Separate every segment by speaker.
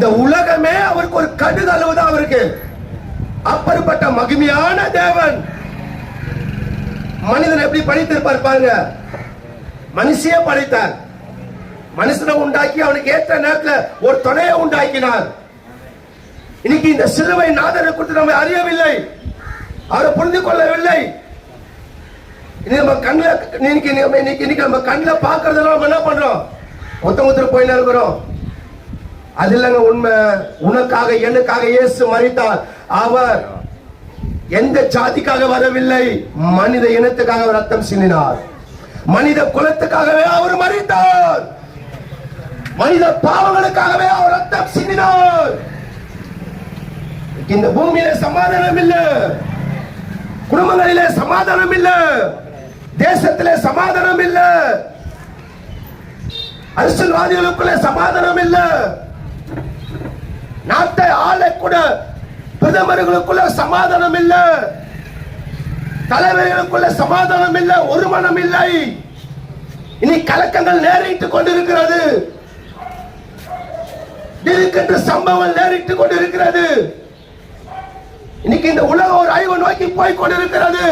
Speaker 1: இந்த உலகமே அவருக்கு ஒரு கடுகளவு தான் அவருக்கு. அப்பேற்பட்ட மகிமையான தேவன். மனிதன் எப்படி படைத்திருப்பார் பாருங்க. மனுஷிய படைத்தார். மனுஷனை உண்டாக்கி அவனுக்கு ஏற்ற நேரத்தில் ஒரு துணையை உண்டாக்கினார். இன்னைக்கு இந்த சிலுவை நாதரை குறித்து நம்ம அறியவில்லை. அவரை புரிந்து கொள்ளவில்லை. நம்ம கண்ணில் இன்னைக்கு நம்ம இன்னைக்கு இன்னைக்கு நம்ம கண்ணில் பார்க்கறதெல்லாம் நம்ம என்ன பண்றோம்? ஒத்த மொத்தம் போயின்னு இருக்கிறோம் அது இல்லைங்க உண்மை உனக்காக எனக்காக இயேசு மறித்தார் அவர் எந்த ஜாதிக்காக வரவில்லை மனித இனத்துக்காக அவர் ரத்தம் சிந்தினார். மனித குலத்துக்காகவே அவர் மறித்தார் மனித பாவங்களுக்காகவே அவர் ரத்தம் சிந்தினார். இந்த பூமியில சமாதானம் இல்ல குடும்பங்களிலே சமாதானம் இல்ல தேசத்திலே சமாதானம் இல்ல அரசியல்வாதிகளுக்குள்ள சமாதானம் இல்லை நாட்டை ஆளை கூட பிரதமர்களுக்குள்ள சமாதானம் இல்ல தலைவர்களுக்குள்ள சமாதானம் இல்ல ஒரு மனம் இல்லை இனி கலக்கங்கள் நேரிட்டுக் கொண்டிருக்கிறது. இருக்கின்ற சம்பவம் நேரிட்டுக் கொண்டிருக்கிறது. இன்னைக்கு இந்த உலகம் ஒரு ஆய்வு நோக்கி போய் கொண்டிருக்கிறது.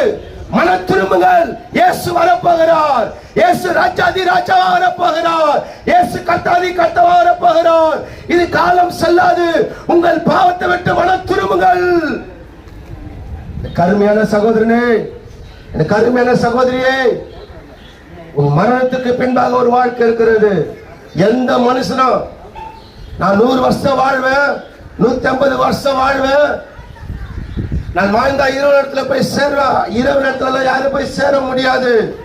Speaker 1: மன திரும்புங்கள் இயேசு வரப்போகிறார். இயேசு ராஜாதி ராஜாவாக வரப்போகிறார். இயேசு கர்த்தாதி கர்த்தவாக வரப்போகிறார். இது காலம் செல்லாது. உங்கள் பாவத்தை விட்டு மன திரும்புங்கள் கருமையான சகோதரனே இந்த கருமையான சகோதரியே உன் மரணத்துக்கு பின்பாக ஒரு வாழ்க்கை இருக்கிறது. எந்த மனுஷனும் நான் நூறு வருஷம் வாழ்வேன் நூத்தி ஐம்பது வருஷம் வாழ்வேன் நான் வாழ்ந்தா இரவு இடத்துல போய் சேர்வா இரவு இடத்துல யாரும் போய் சேர முடியாது.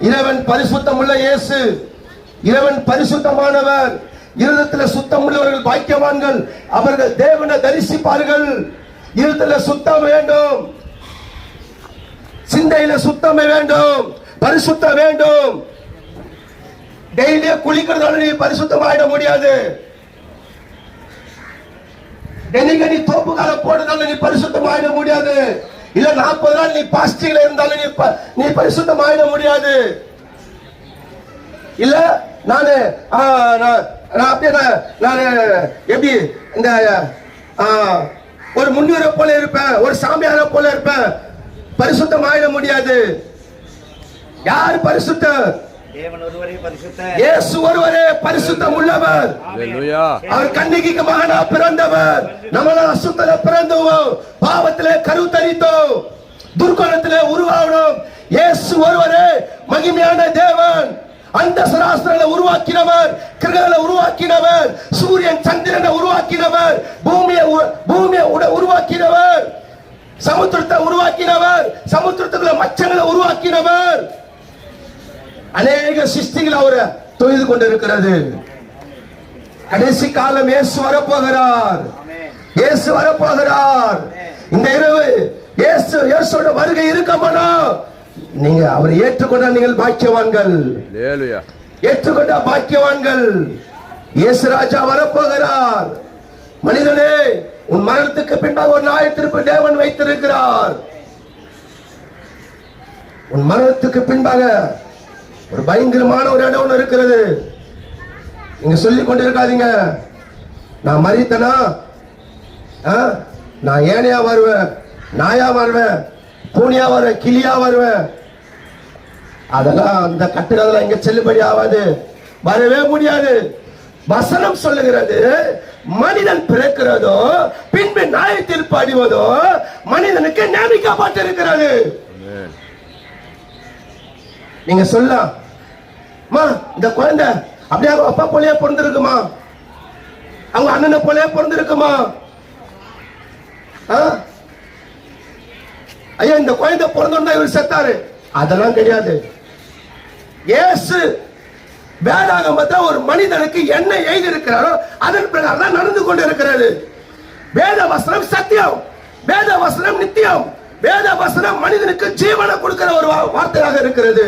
Speaker 1: இறைவன் பரிசுத்தம் உள்ள இயேசு. இறைவன் பரிசுத்தமானவர். இருதத்தில் சுத்தம் உள்ளவர்கள் பாக்கியவான்கள். அவர்கள் தேவனை தரிசிப்பார்கள். இருதத்துல சுத்தம் வேண்டும். சிந்தையில சுத்தம் வேண்டும். பரிசுத்தம் வேண்டும். டெய்லியே குளிக்கிறதால நீ பரிசுத்தமாயிட முடியாது. தினகரி தோப்பு கால போடுறதால நீ பரிசுத்தமாயிட முடியாது. இல்ல நாற்பது நாள் நீ பாஸ்டிங்ல இருந்தாலும் நீ ப- நீ பரிசுத்தமாயிட முடியாது. இல்ல நானு நான் அப்படியே நான் நான் எப்படி இந்த ஒரு முன்னுரை போல இருப்பேன் ஒரு சாமியாரை போல இருப்பேன். பரிசுத்தம் ஆயிட முடியாது. யார்
Speaker 2: பரிசுத்தம்?
Speaker 1: இயேசு ஒருவரே பரிசுத்தம் உள்ளவர். அவர் மகனா பிறந்தவர். நம்மள அசுத்தல பிறந்தோம். பாவத்திலே கருத்தரித்தோம். துர்குணத்திலே உருவாகணும் இயேசு ஒருவரே மகிமையான தேவன். அந்த சராஸ்திரங்களை உருவாக்கினவர் கிரகங்களை உருவாக்கினவர் சூரியன் சந்திரனை உருவாக்கினவர் பூமியை உ- பூமியை உட- உருவாக்கினவர் சமுத்திரத்தை உருவாக்கினவர் சமுத்திரத்துக்குள்ள மச்சங்களை உருவாக்கினவர். அநேக சிருஷ்டிகள் அவரை தொழுது கொண்டிருக்கிறது. கடைசி காலம் இயேசு வரப்போகிறார். இயேசு வரப்போகிறார். இந்த இரவு இயேசு இயேசுவோட வருகை இருக்கமானா? நீங்க அவரை ஏற்றுக்கொண்ட நீங்கள் பாக்கியவான்கள். ஏற்றுக்கொண்ட பாக்கியவான்கள். இயேசு ராஜா வரப்போகிறார். மனிதனே உன் மரணத்துக்கு பின்பாக ஒரு நாயத்திற்கு தேவன் வைத்திருக்கிறார். உன் மரணத்துக்கு பின்பாக ஒரு பயங்கரமான ஒரு இடம் ஒன்று இருக்கிறது. நீங்க கொண்டு கொண்டிருக்காதீங்க. நான் மறித்தனா? ஆ? நான் ஏனையா வருவேன்? நாயா வருவேன்? பூனியா வருவேன்? கிளியா வருவேன்? அதெல்லாம் அந்த கட்டுறதெல்லாம் இங்க செல்லுபடி ஆகாது. வரவே முடியாது. வசனம் சொல்லுகிறது மனிதன் பிறக்கிறதோ பின்பு நாய தீர்ப்பு அடிவதோ மனிதனுக்கு நியமிக்கப்பட்டிருக்கிறது.
Speaker 3: Amen.
Speaker 1: நீங்க சொல்லலாம் மா இந்த குழந்தை அப்படியே அவங்க அப்பா போலயே பிறந்திருக்குமா? அவங்க அண்ணனை போலயே பிறந்திருக்குமா? ஐயா இந்த குழந்தை பிறந்தோம்னா இவர் செத்தாரு. அதெல்லாம் கிடையாது. ஏசு வேதாகமத்தை ஒரு மனிதனுக்கு என்ன எழுதி இருக்கிறாரோ அதன் பிரகாரம் தான் நடந்து கொண்டு இருக்கிறது வேத வசனம் சத்தியம். வேத வசனம் நித்தியம். வேத வசனம் மனிதனுக்கு ஜீவனை கொடுக்கிற ஒரு வார்த்தையாக இருக்கிறது.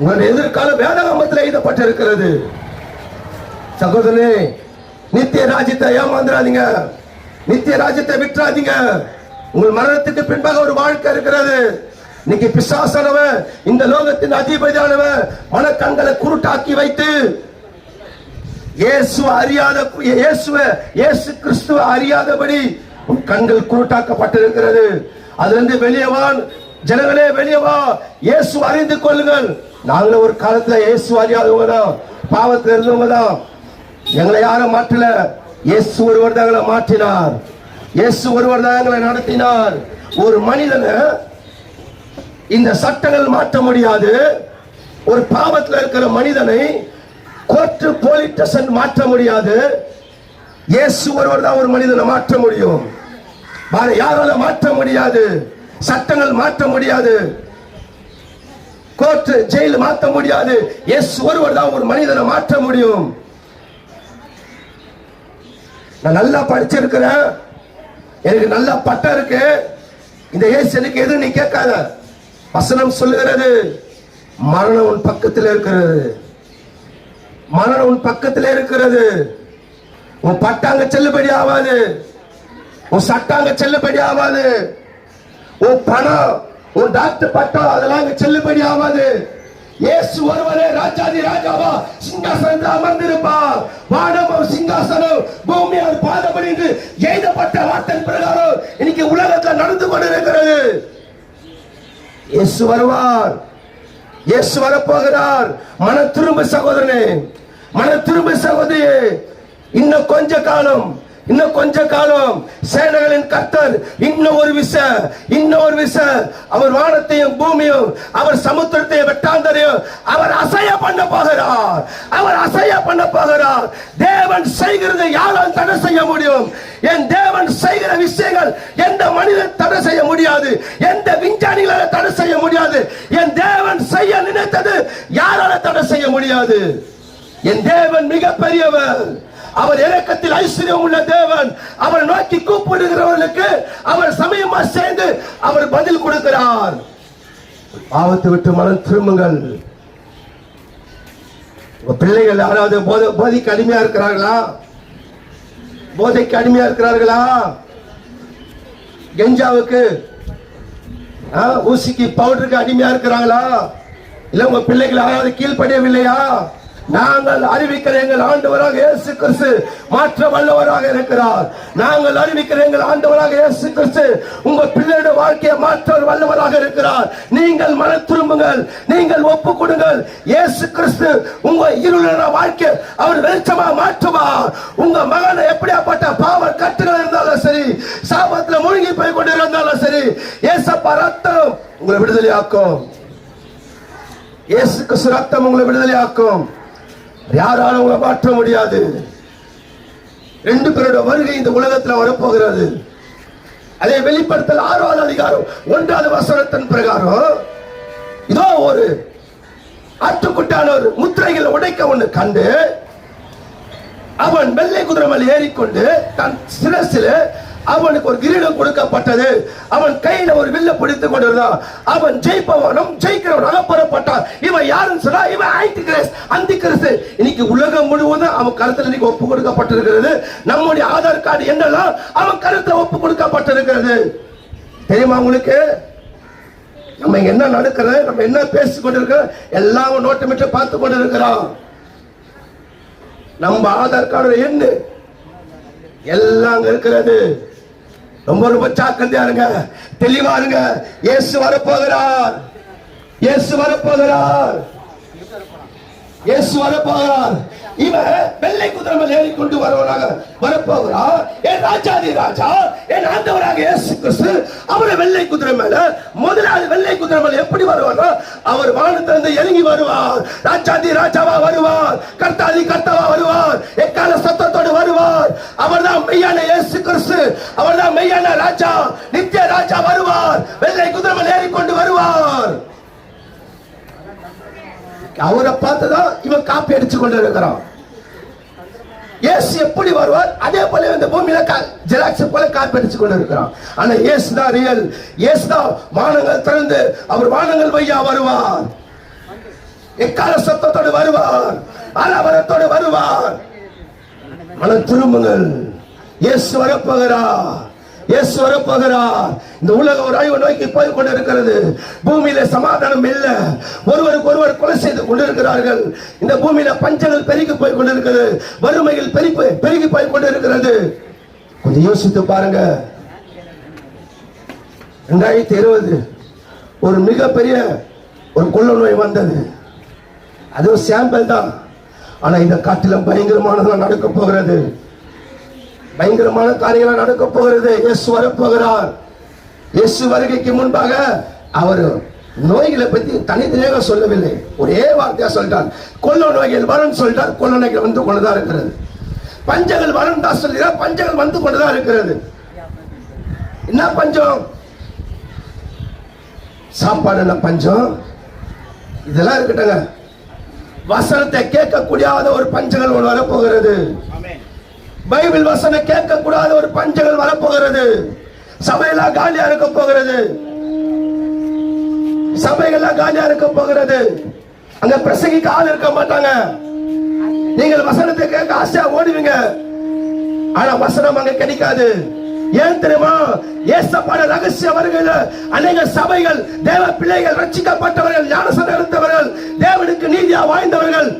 Speaker 1: உங்கள் எதிர்காலம் வேதாகமத்தில் எழுதப்பட்டிருக்கிறது. சகோதரனே நித்திய ராஜ்யத்தை ஏமாந்துடாதீங்க நித்திய ராஜ்யத்தை விட்டுறாதீங்க. உங்கள் மரணத்துக்கு பின்பாக ஒரு வாழ்க்கை இருக்கிறது. இன்னைக்கு பிசாசானவன் இந்த லோகத்தின் அதிபதியானவன் மனக்கண்களை குருட்டாக்கி வைத்து இயேசு அறியாத இயேசுவ இயேசு கிறிஸ்துவ அறியாதபடி உன் கண்கள் குருட்டாக்கப்பட்டிருக்கிறது. அதிலிருந்து வெளியே வா ஜனங்களே வெளியே வா. இயேசு அறிந்து கொள்ளுங்கள். நாங்களும் ஒரு காலத்துல இயேசு அறியாதவங்க தான். பாவத்துல இருந்தவங்க தான். எங்களை யாரும் மாற்றல. இயேசு ஒருவர் தான் எங்களை மாற்றினார். இயேசு ஒருவர் தான் எங்களை நடத்தினார். ஒரு மனிதனை இந்த சட்டங்கள் மாற்ற முடியாது. ஒரு பாவத்தில் இருக்கிற மனிதனை கோர்ட்டு போலீஸ் ஸ்டேஷன் மாற்ற முடியாது. இயேசு ஒருவர் தான் ஒரு மனிதனை மாற்ற முடியும். வேற யாரால மாற்ற முடியாது? சட்டங்கள் மாற்ற முடியாது. கோர்ட் ஜெயில் மாற்ற முடியாது. எஸ் ஒருவர் தான் ஒரு மனிதனை மாற்ற முடியும். நான் நல்லா படிச்சிருக்கிறேன். எனக்கு நல்ல பட்டம் இருக்கு. இந்த ஏசு எனக்கு எது நீ கேட்காத. வசனம் சொல்லுகிறது. மரணம் உன் பக்கத்தில் இருக்கிறது. மரணம் உன் பக்கத்தில் இருக்கிறது. உன் பட்டாங்க செல்லுபடி ஆகாது உன் சட்டாங்க செல்லுபடி ஆகாது உன் பணம் உன் டாக்டர் பட்டம் அதெல்லாம் அங்க செல்லுபடி ஆகாது இயேசு ஒருவரே ராஜாதி ராஜாவா சிங்காசனத்தில் அமர்ந்திருப்பார். வானமும் சிங்காசனம் பூமியார் பாதபடி என்று எழுதப்பட்ட வார்த்தை பிரகாரம் இன்னைக்கு உலகத்தில் நடந்து கொண்டிருக்கிறது. இயேசு வருவார். இயேசு வரப்போகிறார். மன திரும்ப சகோதரனே மன திரும்ப சகோதரியே இன்னும் கொஞ்ச காலம் இன்னும் கொஞ்ச காலம் சேனைகளின் கர்த்தர் இன்னும் ஒரு விச இன்னும் ஒரு விச. அவர் வானத்தையும் பூமியும் அவர் சமுத்திரத்தையும் வெட்டாந்தரையும் அவர் அசைய பண்ண போகிறார். அவர் அசைய பண்ண போகிறார். தேவன் செய்கிறது யாரால் தடை செய்ய முடியும்? என் தேவன் செய்கிற விஷயங்கள் எந்த மனிதன் தடை செய்ய முடியாது. எந்த விஞ்ஞானிகளால தடை செய்ய முடியாது. என் தேவன் செய்ய நினைத்தது யாரால தடை செய்ய முடியாது? என் தேவன் மிகப்பெரியவர். அவர் இறக்கத்தில் ஐஸ்வர்யம் உள்ள தேவன். அவர் நோக்கி கூப்பிடுகிறவர்களுக்கு அவர் சமயமா சேர்ந்து அவர் பதில் கொடுக்கிறார். பாவத்தை விட்டு மனம் திரும்புங்கள். உங்க பிள்ளைகள் யாராவது போதை போதைக்கு அடிமையா இருக்கிறார்களா? போதைக்கு அடிமையா இருக்கிறார்களா? கெஞ்சாவுக்கு ஊசிக்கு பவுடருக்கு அடிமையா இருக்கிறாங்களா? இல்ல உங்க பிள்ளைகள் யாராவது கீழ்படியவில்லையா நாங்கள் அறிவிக்கிற எங்கள் ஆண்டவராக இயேசு கிறிஸ்து மாற்ற வல்லவராக இருக்கிறார். நாங்கள் அறிவிக்கிற எங்கள் ஆண்டவராக இயேசு கிறிஸ்து உங்க பிள்ளையோட வாழ்க்கையை மாற்ற வல்லவராக இருக்கிறார். நீங்கள் மன திரும்புங்கள். நீங்கள் ஒப்பு கொடுங்கள். இயேசு கிறிஸ்து உங்க இருளான வாழ்க்கை அவர் வெளிச்சமா மாற்றுவார். உங்க மகனை எப்படியாப்பட்ட பாவ கட்டுகள் இருந்தாலும் சரி சாபத்துல மூழ்கி போய் கொண்டு இருந்தாலும் சரி ஏசப்பா ரத்தம் உங்களை விடுதலையாக்கும். இயேசு கிறிஸ்து ரத்தம் உங்களை விடுதலையாக்கும். யாராலும் உங்களை மாற்ற முடியாது. ரெண்டு பேரோட வருகை இந்த உலகத்தில் வரப்போகிறது. அதை வெளிப்படுத்தல் ஆறாவது அதிகாரம் ஒன்றாவது வசனத்தின் பிரகாரம். இதோ ஒரு ஆட்டுக்குட்டான ஒரு முத்திரைகள் உடைக்க ஒண்ணு கண்டு அவன் வெள்ளை குதிரை மேல் ஏறிக்கொண்டு தன் சிரசில் அவனுக்கு ஒரு கிரீடம் கொடுக்கப்பட்டது. அவன் கையில ஒரு வில்ல பிடித்துக் கொண்டிருந்தான். அவன் ஜெயிப்பவனும் ஜெயிக்கிறவன் அகப்படப்பட்டான் இவன் யாருன்னு சொன்னா இவன் ஆயிட்டு கிரேஸ் அந்தி கிறிஸ்து இன்னைக்கு உலகம் முழுவதும் அவன் கருத்துல இன்னைக்கு ஒப்பு கொடுக்கப்பட்டிருக்கிறது. நம்முடைய ஆதார் கார்டு என்னெல்லாம் அவன் கருத்துல ஒப்பு கொடுக்கப்பட்டிருக்கிறது. தெரியுமா உங்களுக்கு? நம்ம என்ன நடக்கிறது நம்ம என்ன பேசி கொண்டிருக்கிறோம் எல்லாம் நோட்டமிட்டு பார்த்து கொண்டிருக்கிறோம் நம்ம ஆதார் கார்டு என்ன? எல்லாம் அங்க இருக்கிறது. ரொம்ப ரொம்ப ஜாக்கிரதையா இருங்க. தெளிவா இருங்க. இயேசு வரப்போகிறார். இயேசு வரப்போகிறார். இயேசு வரப்போகிறார். இவன் வெள்ளை குதிரை மேல் ஏறிக்கொண்டு வருவனாக வரப்போகிறார் என் ராஜாதி ராஜா என் ஆண்டவராக இயேசு கிறிஸ்து அவரை வெள்ளை குதிரை மேல முதலாவது வெள்ளை குதிரை மேல எப்படி வருவாரோ அவர் வானத்திலிருந்து இறங்கி வருவார். ராஜாதி ராஜாவா வருவார் கர்த்தாதி கர்த்தாவா வருவார் எக்கால சத்தத்தோடு வருவார். அவர்தான் மெய்யான இயேசு கிறிஸ்து அவர்தான் மெய்யான ராஜா நித்திய ராஜா வருவார். வெள்ளை குதிரை மேல் ஏறிக்கொண்டு வருவார். அவரை பார்த்துதான் இவன் காப்பி அடிச்சு கொண்டு இருக்கிறான் இயேசு எப்படி வருவார்? அதே போல இந்த பூமியில ஜெராக்ஸ் போல காப்பி அடிச்சு கொண்டு இருக்கிறான் ஆனா இயேசு தான் ரியல் இயேசு தான் வானங்கள் திறந்து அவர் வானங்கள் வையா வருவார். எக்கால சத்தத்தோடு வருவார்? அலவரத்தோடு வருவார். மன திரும்புங்கள். இயேசு வரப்போகிறார். இயேசு வரப்போகிறார் இந்த உலக ஒரு அழிவு நோக்கி போய் கொண்டிருக்கிறது. பூமியில சமாதானம் இல்ல. ஒருவருக்கு ஒருவர் கொலை செய்து கொண்டிருக்கிறார்கள். இந்த பூமியில பஞ்சங்கள் பெருகி போய் கொண்டிருக்கிறது. வறுமைகள் பெருகி பெருகி போய் கொண்டிருக்கிறது. கொஞ்சம் யோசித்து பாருங்க. ரெண்டாயிரத்தி இருபது ஒரு மிகப்பெரிய ஒரு கொள்ள நோய் வந்தது அதுவும் சாம்பிள் தான். ஆனா இந்த காட்டில் பயங்கரமானதெல்லாம் நடக்க போகிறது. பயங்கரமான காரியங்கள் நடக்க போகிறது. எஸ் வரப்போகிறார் எஸ் வருகைக்கு முன்பாக அவர் நோய்களை பத்தி தனித்தனியாக சொல்லவில்லை. ஒரே வார்த்தையா சொல்லிட்டார். கொள்ள நோய்கள் வரும் சொல்லிட்டார். கொள்ள நோய்கள் வந்து கொண்டுதான் இருக்கிறது. பஞ்சங்கள் வரும் தான் சொல்கிறார் பஞ்சங்கள் வந்து கொண்டுதான் இருக்கிறது. என்ன பஞ்சம்? சாப்பாடு என்ன பஞ்சம்? இதெல்லாம் இருக்கட்டுங்க வசனத்தை கேட்கக்கூடாத ஒரு பஞ்சங்கள் ஒன்று வரப்போகிறது.
Speaker 2: போகிறது
Speaker 1: பைபிள் வசனம் கேட்கக்கூடாத ஒரு பஞ்சங்கள் வரப்போகிறது. சபையெல்லாம் காலியா இருக்க போகிறது. சபைகள்லாம் காலியா இருக்க போகிறது. அங்க பிரசங்கிக்கு ஆள் இருக்க மாட்டாங்க. நீங்கள் வசனத்தை கேட்க ஆசையா ஓடுவீங்க. ஆனா வசனம் அங்க கிடைக்காது. ஏன் தெரியுமா? ஏசப்பாட ரகசிய வருகையில் அநேக சபைகள் தேவ பிள்ளைகள் ரட்சிக்கப்பட்டவர்கள் ஞானசனம் எடுத்தவர்கள் தேவனுக்கு நீதியா வாய்ந்தவர்கள்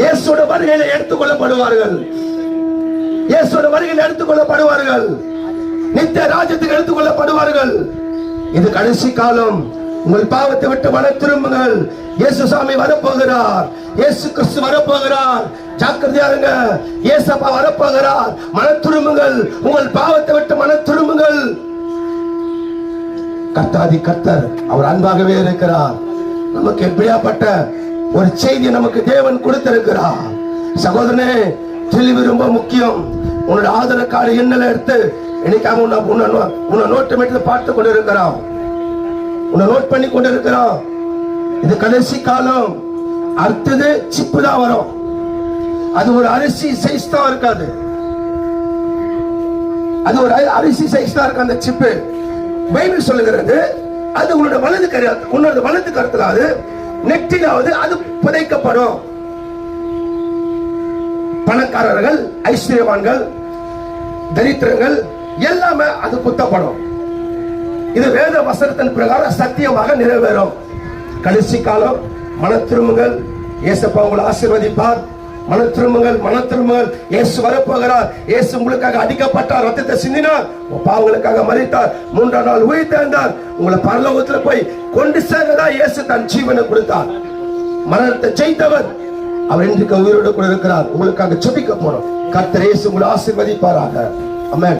Speaker 1: இயேசுட வருகையில எடுத்துக்கொள்ளப்படுவார்கள். இயேசுவோட வருகையில் எடுத்துக்கொள்ளப்படுவார்கள். நித்திய ராஜ்யத்துக்கு எடுத்துக்கொள்ளப்படுவார்கள். இது கடைசி காலம். உங்கள் பாவத்தை விட்டு மன திரும்புங்கள். இயேசு சாமி வரப்போகிறார். இயேசு கிறிஸ்து வரப்போகிறார். ஜாக்கிரதையா இருங்க. இயேசப்பா வரப்போகிறார். மன திரும்புங்கள். உங்கள் பாவத்தை விட்டு மன திரும்புங்கள். கர்த்தாதி கர்த்தர் அவர் அன்பாகவே இருக்கிறார். நமக்கு எப்படியாப்பட்ட ஒரு செய்தி நமக்கு தேவன் கொடுத்திருக்கிறார். சகோதரனே தெளிவு ரொம்ப முக்கியம். உன்னோட ஆதார கார்டு எண்ணல எடுத்து இன்னைக்காக உன்னை உன்னை நோ- உன்னை நோட்டு மட்டும் பார்த்து கொண்டு இருக்கிறான் உன்னை நோட் பண்ணி கொண்டு இருக்கிறான் இது கடைசி காலம். அடுத்தது சிப்பு தான் வரும். அது ஒரு அரிசி சைஸ் தான் இருக்காது. அது ஒரு அரிசி சைஸ் தான் இருக்கு அந்த சிப்பு. பைபிள் சொல்லுகிறது அது உன்னோட வலது கரு உன்னோட வலது கருத்துக்காது நெட்டிலாவது அது புதைக்கப்படும். பணக்காரர்கள் ஐஸ்வர்யவான்கள் தரித்திரங்கள் எல்லாமே அது குத்தப்படும் இது வேத வசனத்தின் பிரகாரம் சத்தியமாக நிறைவேறும். கடைசி காலம் மன திரும்புங்கள் இயேசப்பா உங்களை ஆசீர்வதிப்பார். மன திரும்புங்கள் மன திரும்புங்கள் இயேசு வரப்போகிறார். இயேசு உங்களுக்காக அடிக்கப்பட்டார் ரத்தத்தை சிந்தினார். பாவங்களுக்காக மறித்தார். மூன்றாம் நாள் உயிர்த்தெழுந்தார் உங்களை பரலோகத்தில் போய் கொண்டு சேர்ந்ததா இயேசு தன் ஜீவனை கொடுத்தார். மரணத்தை ஜெயித்தவர். அவர் இன்றைக்கு உயிரோடு கூட இருக்கிறார். உங்களுக்காக ஜெபிக்க போறோம். கர்த்தர் உங்களை ஆசிர்வதிப்பாராக. அம்மன்